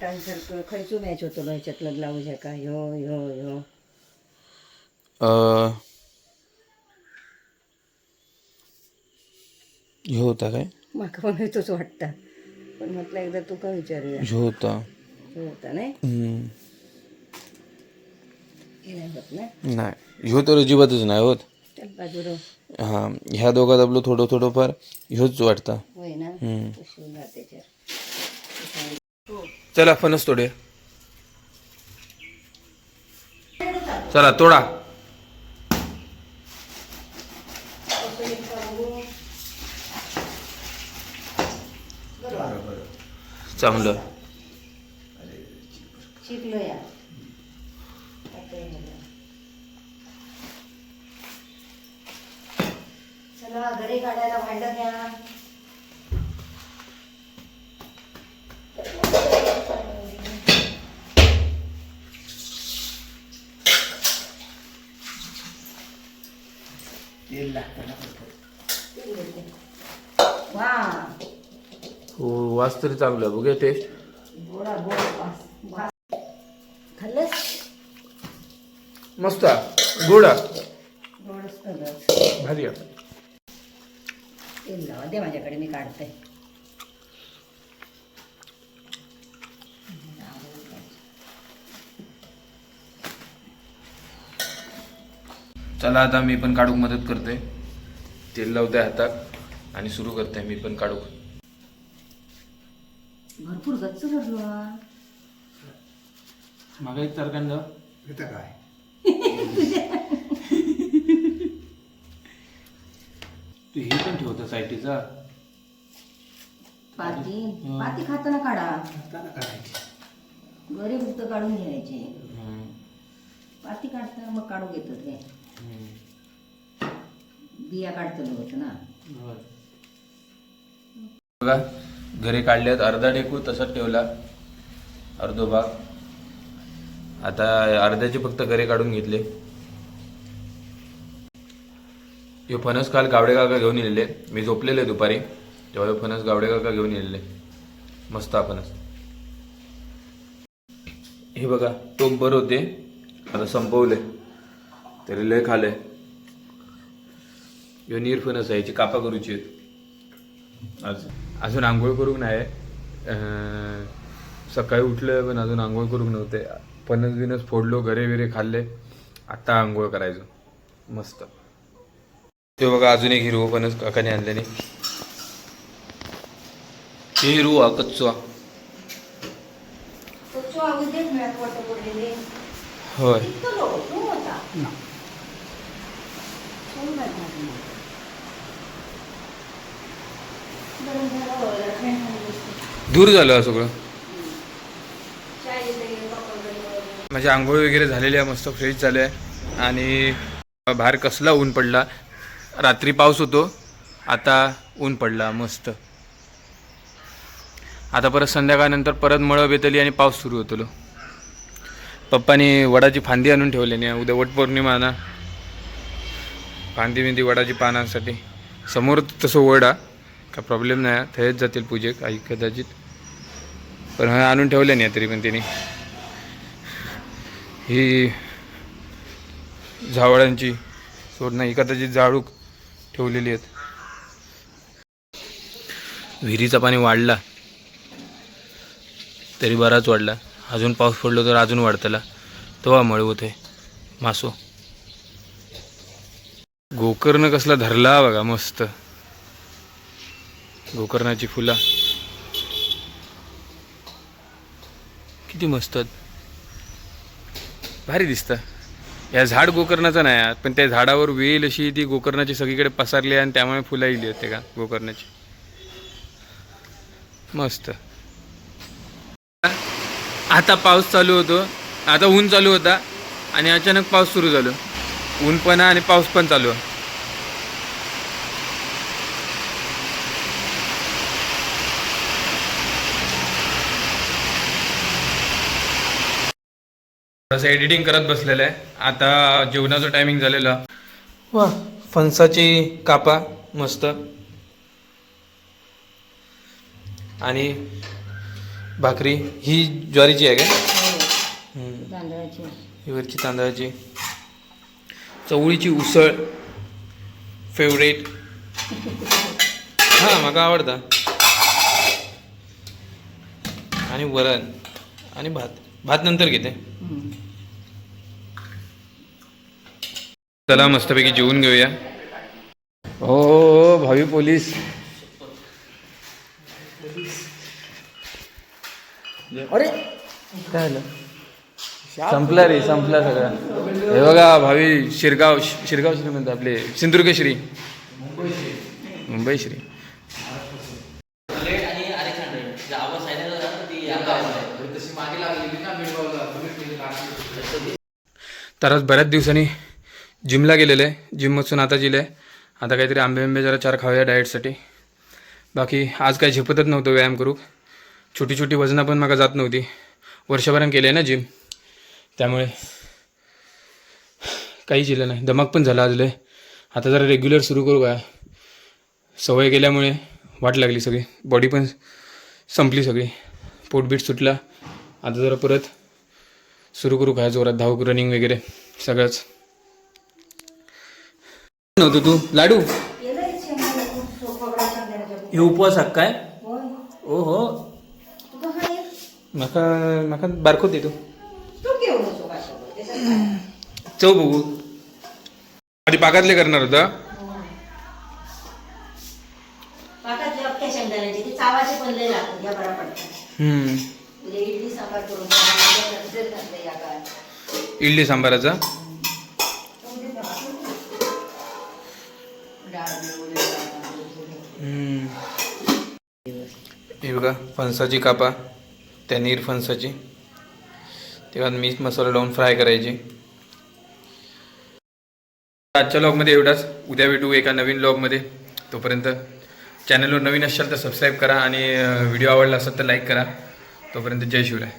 पाटांसारखं खंयचो मॅच होतो ह्याच्यातलं ब्लाऊज आहे का ह्यो ह्यो ह्यो. ह्यो होता काय? म्हाका पण तोच वाटता. पण म्हटलं एकदा तुका विचारूया? ह्यो होता. ह्यो होता नाही? हम्म. हे नाही होत ना? नाही. ह्यो तर अजिबातच नाही होत. बाजूला. हा ह्या दोघात आपलं थोडं थोडंफार ह्योच वाटता. होय ना? हम्म. त्याच्यावर चला फणस तोडे चला तोडा. चांगलं. चला घरी काढायला भांड घ्या. वा हो वास तरी चांगलं. बघूया टेस्ट खाल्लंस मस्त. गोड भारी आहे. तेल लावा दे माझ्याकडे मी काढते चला आता मी पण काढूक मदत करते. तेल लावते हातात आणि सुरू करते मी पण काढूक. भरपूर गच्च भरलो. मागा एक तरकांड इथं काय? तू हे पण ठेवतं सायटीचा. पाती? पाती खाताना काढा. करायची घरी फक्त काढून घ्यायचे. काढू ते. बिया काढतो होत ना. बघा घरी काढल्यात अर्धा टेकू तसाच ठेवला. अर्धो भाग. आता अर्ध्याचे फक्त घरे काढून घेतले. हे फणस काल गावडे काका घेऊन येलेले. मी झोपलेले दुपारी. तेव्हा फणस गावडे काका घेऊन येलेले. मस्त फणस. हे बघा टोप बर होते. आता संपवले तरी लय खाले. ह्यो नीर फणस आहे याची कापा करूची आहेत. आज अजून आंघोळ करूक नाही सकाळी उठलं पण अजून आंघोळ करूक नव्हते. फणस बिनस फोडलो घरे बिरे खाल्ले. आता आंघोळ करायचो. मस्त. ते बघा अजून एक हिरवं फणस काकाने आणल्याने. हे हिरवा कच्चा होय. गरम झालं, मस्त. दूर झालं हा सगळं. माझी आंघोळ वगैरे झालेली आहे मस्त फ्रेश झाले आहे. आणि बाहेर कसला ऊन पडला. रात्री पाऊस होतो आता ऊन पडला मस्त. आता परत संध्याकाळनंतर परत मळं बेतली आणि पाऊस सुरू होतो पप्पानी वडाची फांदी आणून ठेवली नाही उद्या वटपौर्णिमा ना. फांदी बिंदी वडाची पानांसाठी. समोर तसं वड. हा का प्रॉब्लेम नाही. थंयच जातील पूजेक. आई कदाचित. पण हा आणून ठेवले नाही तरी पण तिने. ही झावळांची सोड नाही. कदाचित झाडूक ठेवलेली आहेत. विहिरीचा पाणी वाढला. तरी बराच वाढला. अजून पाऊस पडलो तर अजून वाढतला. तेव्हा मळ होते मासो. गोकर्ण कसला धरला बघा मस्त. गोकर्णाची फुला. किती मस्त. भारी दिसतं. या झाड गोकर्णाचं नाही आहे, पण त्या झाडावर वेल अशी ती गोकर्णाची सगळीकडे पसरली आहे आणि त्यामुळे फुलं इली होते का गोकर्णाची. मस्त. आता पाऊस चालू होतो. आता ऊन चालू होता आणि अचानक पाऊस सुरू झालो. ऊन पण आहे आणि पाऊस पण चालू आहे. थोडंसं एडिटिंग करत बसलेलं आहे. आता जेवणाचं टायमिंग झालेलं. वा फणसाची कापा मस्त. आणि भाकरी ही ज्वारीची आहे का? हो. तांदळाची. ही वरची तांदळाची. चवळीची उसळ. फेवरेट हां म्हाका आवडता. आणि वरण. आणि भात. भात नंतर घेते. चला मस्तपैकी जेवून घेऊया. हो भावी पोलीस. अरे काय झालं? संपला रे संपला सगळं. हे बघा भावी शिरगाव शिरगाव श्री म्हणतात आपले सिंधुदुर्ग श्री मुंबई श्री तर आज बऱ्याच दिवसांनी जिमला गेलेलं आहे जिममधून आता जिलं. आता काहीतरी आंबे आंबे जरा चार खाऊया डाएटसाठी. बाकी आज काही झेपतच नव्हतं व्यायाम करू. छोटी छोटी वजनं पण मला जात नव्हती. वर्षभरानं केलं आहे ना जिम. त्यामुळे काही जिलं नाही. दमाक पण झाला आज लय. आता जरा रेग्युलर सुरू करू काय? सवय गेल्यामुळे वाट लागली सगळी. बॉडी पण संपली सगळी. पोटबीट सुटला. आता जरा परत सुरू करू काय? जोरात धावू रनिंग वगैरे सगळंच. नव्हतं तू? लाडू. हे उपवास हाक काय. ओ हो तू. कसं आहे? म्हाका म्हाका बारको दे तू? चव बघू. आधी पाकातले करणार होता पाकातली अख्ख्या शेंगदाण्याची ती चावाची पण लय लागतात या बरा पडतात हम्म. उद्या इडली सांबार करून या सांबाराचा डाळ. हम्म. हे बघा फणसाची कापा त्या नीर फणसाची तेव्हा मीठ मसाला लावून फ्राय करायची आजच्या लॉगमध्ये एवढाच. उद्या भेटू एका नवीन लॉगमध्ये तोपर्यंत चॅनलवर नवीन असाल तर सबस्क्राईब करा आणि व्हिडिओ आवडला असेल तर लाईक करा. तोपर्यंत जय शिवराय.